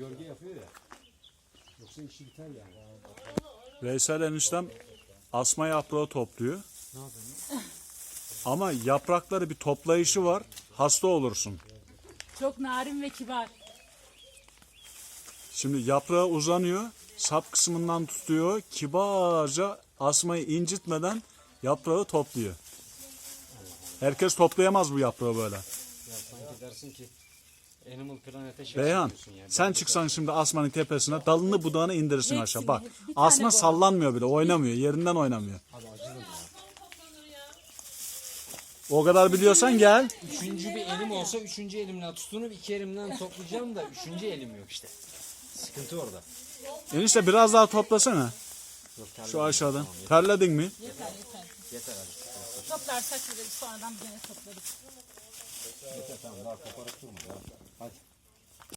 gölge yapıyor ya. Yoksa işi biter yani. Veysel eniştem asma yaprağı topluyor. Ne yapıyorsun? Ama yaprakları bir toplayışı var. Hasta olursun. Çok narin ve kibar. Şimdi yaprağı uzanıyor. Sap kısmından tutuyor. Kibarca asmayı incitmeden yaprağı topluyor. Herkes toplayamaz bu yaprağı böyle. Ya sanki dersin ki Animal Planet'e şey Beyhan yani. sen çıksan şimdi asmanın tepesine dalını budağını indirirsin aşağı. Bak tane asma sallanmıyor bile oynamıyor yerinden oynamıyor. Abi. O kadar biliyorsan gel. Üçüncü bir elim olsa üçüncü elimle tutunup iki elimden toplayacağım da üçüncü elim yok işte. Sıkıntı orada. Enişte biraz daha toplasana. Şu aşağıdan. Terledin mi? Yeter yeter. Yeter hadi. Toplarsak de sonradan bir gene toplarız. Yeter tamam daha koparıp durma.